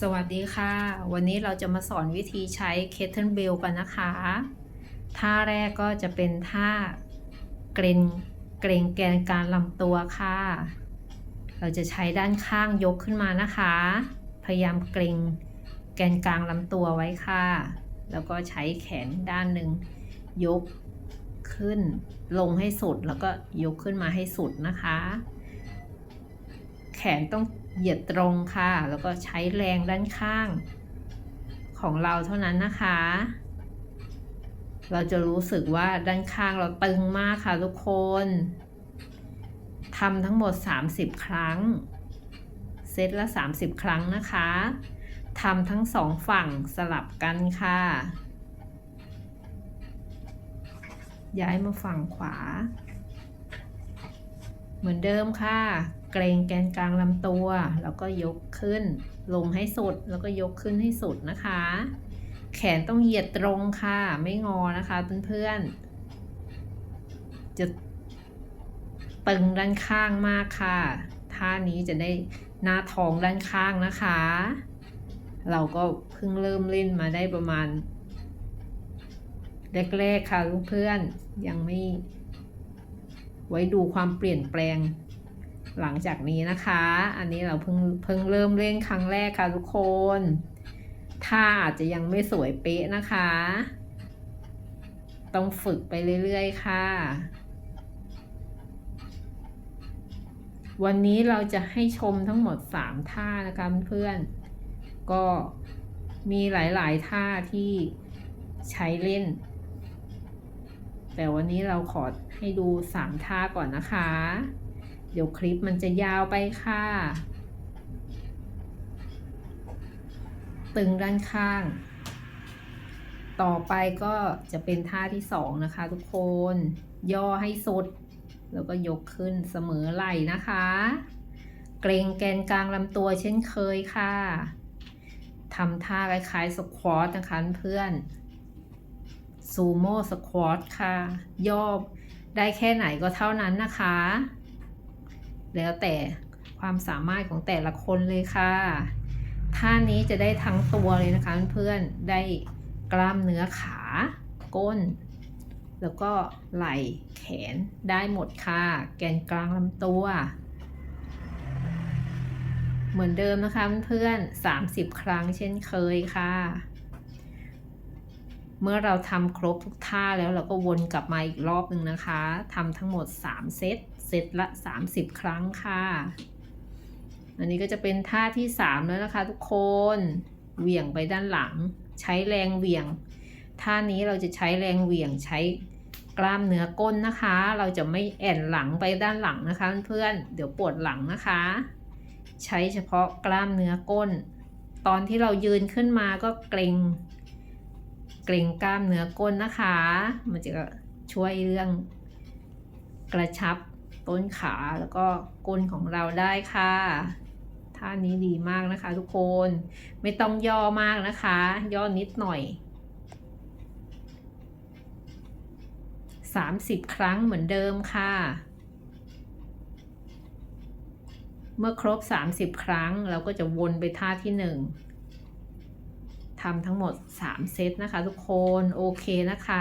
สวัสดีค่ะ วันนี้เราจะมาสอนวิธีใช้เคทเทิลเบลกันนะคะ ท่าแรกก็จะเป็นท่าเกรงเกรงแกนกลารลำตัวค่ะ เราจะใช้ด้านข้างยกขึ้นมานะคะ พยายามเกรงแกนกลางลำตัวไว้ค่ะ แล้วก็ใช้แขนด้านหนึ่งยกขึ้น ลงให้สุดแล้วก็ยกขึ้นมาให้สุดนะคะ แขนต้อง เหยียดตรงค่ะ แล้วก็ใช้แรงด้านข้างของเราเท่านั้นนะคะ เราจะรู้สึกว่าด้านข้างเราตึงมากค่ะทุกคนทำทั้งหมด 30 ครั้ง เซตละ 30 ครั้งนะคะทำทั้งสองฝั่งสลับกันค่ะ ย้ายมาฝั่งขวา เหมือนเดิมค่ะ เกรงแกนกลางลำตัว แล้วก็ยกขึ้น ลงให้สุดแล้วก็ยกขึ้นให้สุดนะคะ แขนต้องเหยียดตรงค่ะ ไม่งอนะคะเพื่อนๆจะตึงด้านข้างมากค่ะ ท่านี้จะได้หน้าท้องด้านข้างนะคะ เราก็เพิ่งเริ่มเล่นมาได้ประมาณแรกๆค่ะเพื่อนๆยังไม่ ไว้ดูความเปลี่ยนแปลงหลังจากนี้นะคะ อันนี้เราเพิ่งเพิ่งเริ่มเล่นครั้งแรกค่ะทุกคนท่าอาจจะยังไม่สวยเป๊ะนะคะ ต้องฝึกไปเรื่อยๆค่ะ วันนี้เราจะให้ชมทั้งหมด 3 ท่านะคะเพื่อนๆก็มีหลายๆท่าที่ใช้เล่น แต่วันนี้เราขอให้ดู3ท่าก่อนนะคะ เดี๋ยวคลิปมันจะยาวไปค่ะ ตึงด้านข้าง ต่อไปก็จะเป็นท่าที่2นะคะทุกคน ย่อให้สุด แล้วก็ยกขึ้นเสมอไหล่นะคะ เกรงแกนกลางลำตัวเช่นเคยค่ะทำท่าคล้ายๆสควอตนะคะเพื่อน ซูโม่สควอตค่ะ ย่อได้แค่ไหนก็เท่านั้นนะคะ แล้วแต่ความสามารถของแต่ละคนเลยค่ะ ท่านี้จะได้ทั้งตัวเลยนะคะเพื่อนๆ ได้กล้ามเนื้อขา ก้น แล้วก็ไหล่แขนได้หมดค่ะ แกนกลางลำตัว เหมือนเดิมนะคะเพื่อนๆ30 ครั้งเช่นเคยค่ะ เมื่อเราทำครบทุกท่าแล้วเราก็วนกลับมาอีกรอบหนึ่งนะคะทำทั้งหมด 3 เซต เซตละ 30 ครั้งค่ะ อันนี้ก็จะเป็นท่าที่ 3 แล้วนะคะทุกคนเหวี่ยงไปด้านหลัง ใช้แรงเหวี่ยง ท่านี้เราจะใช้แรงเหวี่ยงใช้กล้ามเนื้อก้นนะคะ เราจะไม่แอนหลังไปด้านหลังนะคะเพื่อนเดี๋ยวปวดหลังนะคะ ใช้เฉพาะกล้ามเนื้อก้น ตอนที่เรายืนขึ้นมาก็เกรง เกรงกล้ามเนื้อก้นนะคะ มันจะช่วยเรื่องกระชับต้นขาแล้วก็ก้นของเราได้ค่ะท่านี้ดีมากนะคะ ทุกคนไม่ต้องย่อมากนะคะ ย่อนิดหน่อย 30 ครั้งเหมือนเดิมค่ะ เมื่อครบ 30 ครั้งเราก็จะวนไปท่าที่ 1 ทำทั้งหมด 3 เซตนะคะทุกคน โอเคนะคะ